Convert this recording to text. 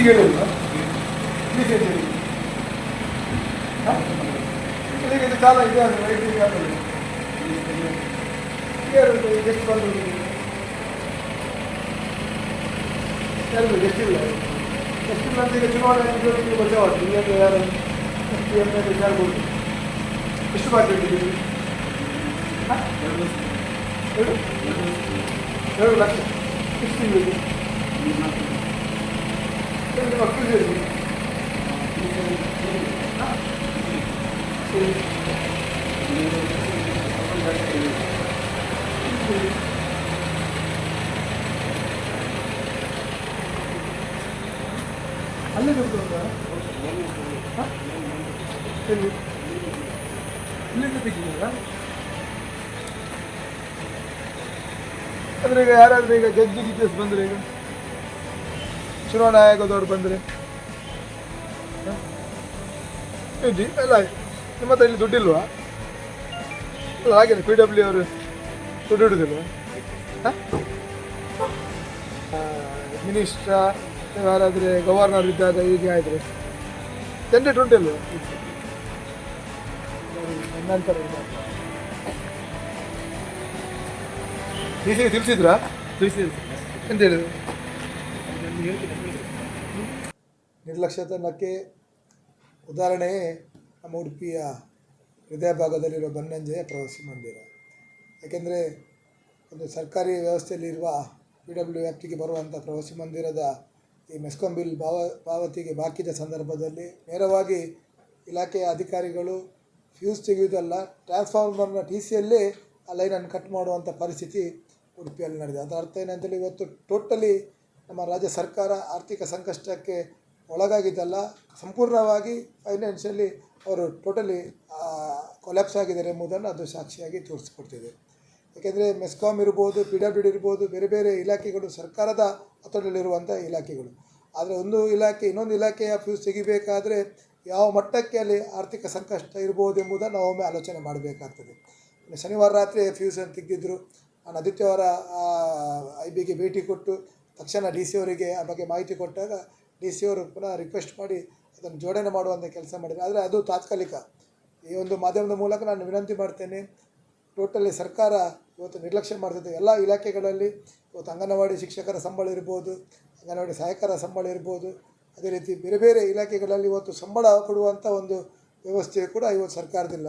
D C ಹೇಳಿ ಇದು ಕಾಲ ಇದೆ ಅದು ವೈದ್ಯರಿಗೆ ಆಗಲ್ಲ ಯಾರು ಎಷ್ಟು ಬಂದು ಯಾರು ಎಷ್ಟಿಲ್ಲ ಎಷ್ಟಿಲ್ಲ ಅಂತ ಈಗ ಚುನಾವಣೆ ಗೊತ್ತಾಗುತ್ತೆ ಈಗ ಯಾರು? ಎಷ್ಟು ಎಂ ಎಲ್ ಎಷ್ಟು ಬಾಕಿ ಇಟ್ಟಿದ್ದೀವಿ ಹಾಂ? ಎರಡು? ಎರಡು ಲಕ್ಷ. ಎಷ್ಟು ತಿಂಗಳಿಗೆ? ಎರಡು ಮಕ್ಕಳು ಸೇರಿ ಹಾಂ ಸರಿ ಅಲ್ಲೇ ದುಡ್ಡು ಉಂಟಾ ಹಾಂ ಎಲ್ಲಿ ಇಲ್ಲಿಂದ ತೆಗಿದ್ದೀರಾ ಅಂದರೆ ಈಗ ಯಾರಾದರೂ ಈಗ ಜಡ್ಜಿ ಡೀಟೇಲ್ಸ್ ಬಂದರೆ ಈಗ ಚುನಾವಣಾ ಆಯೋಗದವ್ರು ಬಂದರೆ ಇದ್ದಿ ಅಲ್ಲ ನಿಮ್ಮ ಹತ್ರ ಇಲ್ಲಿ ದುಡ್ಡಿಲ್ವಾ? ಅಲ್ಲ ಹಾಗೆ ಪಿ ಡಬ್ಲ್ಯೂ ಅವರು ದುಡ್ಡು ಇಡುದಿಲ್ವಾ? ಮಿನಿಸ್ಟ್ರ ಯಾರಾದರೆ ಗವರ್ನರ್ ಇದ್ದಾಗ ಈಗ ಆದರೆ ಜನರೇಟ್ ಉಂಟಿಲ್ವ? ನಂತರ ಡಿ ಸಿಗೆ ತಿಳಿಸಿದ್ರಾ? ಎಂತ ಹೇಳಿದ್ರು? ನಿರ್ಲಕ್ಷ್ಯತನಕ್ಕೆ ಉದಾಹರಣೆ ನಮ್ಮ ಉಡುಪಿಯ ಹೃದಯ ಭಾಗದಲ್ಲಿರುವ ಬನ್ನಂಜಯ ಪ್ರವಾಸಿ ಮಂದಿರ. ಯಾಕೆಂದರೆ ಒಂದು ಸರ್ಕಾರಿ ವ್ಯವಸ್ಥೆಯಲ್ಲಿರುವ ಪಿ ಡಬ್ಲ್ಯೂ ವ್ಯಾಪ್ತಿಗೆ ಬರುವಂಥ ಪ್ರವಾಸಿ ಮಂದಿರದ ಈ ಮೆಸ್ಕಾಂ ಬಿಲ್ ಭಾವ, ಪಾವತಿಗೆ ಬಾಕಿದ ಸಂದರ್ಭದಲ್ಲಿ ನೇರವಾಗಿ ಇಲಾಖೆಯ ಅಧಿಕಾರಿಗಳು ಫ್ಯೂಸ್ ತೆಗೆಯುವುದಲ್ಲ, ಟ್ರಾನ್ಸ್ಫಾರ್ಮರ್ನ ಟಿ ಸಿಯಲ್ಲೇ ಆ ಲೈನನ್ನು ಕಟ್ ಮಾಡುವಂಥ ಪರಿಸ್ಥಿತಿ ಉಡುಪಿಯಲ್ಲಿ ನಡೆದಿದೆ. ಅದರ ಅರ್ಥ ಏನಂತೇಳಿ ಇವತ್ತು ಟೋಟಲಿ ನಮ್ಮ ರಾಜ್ಯ ಸರ್ಕಾರ ಆರ್ಥಿಕ ಸಂಕಷ್ಟಕ್ಕೆ ಒಳಗಾಗಿದ್ದಲ್ಲ, ಸಂಪೂರ್ಣವಾಗಿ ಫೈನಾನ್ಷಿಯಲಿ ಅವರು ಟೋಟಲಿ ಕೊಲ್ಯಾಪ್ಸ್ ಆಗಿದ್ದಾರೆ ಎಂಬುದನ್ನು ಅದು ಸಾಕ್ಷಿಯಾಗಿ ತೋರಿಸಿಕೊಡ್ತಿದೆ. ಏಕೆಂದರೆ ಮೆಸ್ಕಾಮ್ ಇರ್ಬೋದು ಪಿ ಡಬ್ಲ್ಯೂ ಡಿ ಇರ್ಬೋದು, ಬೇರೆ ಬೇರೆ ಇಲಾಖೆಗಳು ಸರ್ಕಾರದ ಹತೋಟಿಯಲ್ಲಿರುವಂಥ ಇಲಾಖೆಗಳು. ಆದರೆ ಒಂದು ಇಲಾಖೆ, ಇನ್ನೊಂದು ಇಲಾಖೆಯ ಫ್ಯೂಸ್ ತೆಗಿಬೇಕಾದರೆ ಯಾವ ಮಟ್ಟಕ್ಕೆ ಅಲ್ಲಿ ಆರ್ಥಿಕ ಸಂಕಷ್ಟ ಇರ್ಬೋದು ಎಂಬುದನ್ನು ನಾವು ಒಮ್ಮೆ ಆಲೋಚನೆ ಮಾಡಬೇಕಾಗ್ತದೆ. ಶನಿವಾರ ರಾತ್ರಿ ಫ್ಯೂಸನ್ನು ತೆಗೆದಿದ್ದರು ನಾನು ಆದಿತ್ಯವಾರ ಐ ಬಿಗೆ ಭೇಟಿ ಕೊಟ್ಟು ತಕ್ಷಣ ಡಿ ಸಿ ಅವರಿಗೆ ಆ ಬಗ್ಗೆ ಮಾಹಿತಿ ಕೊಟ್ಟಾಗ ಡಿ ಸಿ ಅವರು ಪುನಃ ರಿಕ್ವೆಸ್ಟ್ ಮಾಡಿ ಅದನ್ನು ಜೋಡಣೆ ಮಾಡುವಂಥ ಕೆಲಸ ಮಾಡಿದ್ರು ಆದರೆ ಅದು ತಾತ್ಕಾಲಿಕ. ಈ ಒಂದು ಮಾಧ್ಯಮದ ಮೂಲಕ ನಾನು ವಿನಂತಿ ಮಾಡ್ತೇನೆ ಟೋಟಲಿ ಸರ್ಕಾರ ಇವತ್ತು ನಿರ್ಲಕ್ಷ್ಯ ಮಾಡ್ತಿದೆ. ಎಲ್ಲ ಇಲಾಖೆಗಳಲ್ಲಿ ಇವತ್ತು ಅಂಗನವಾಡಿ ಶಿಕ್ಷಕರ ಸಂಬಳ ಇರ್ಬೋದು, ಅಂಗನವಾಡಿ ಸಹಾಯಕರ ಸಂಬಳ ಇರ್ಬೋದು, ಅದೇ ರೀತಿ ಬೇರೆ ಬೇರೆ ಇಲಾಖೆಗಳಲ್ಲಿ ಇವತ್ತು ಸಂಬಳ ಕೊಡುವಂಥ ಒಂದು ವ್ಯವಸ್ಥೆ ಕೂಡ ಇವತ್ತು ಸರ್ಕಾರದಿಲ್ಲ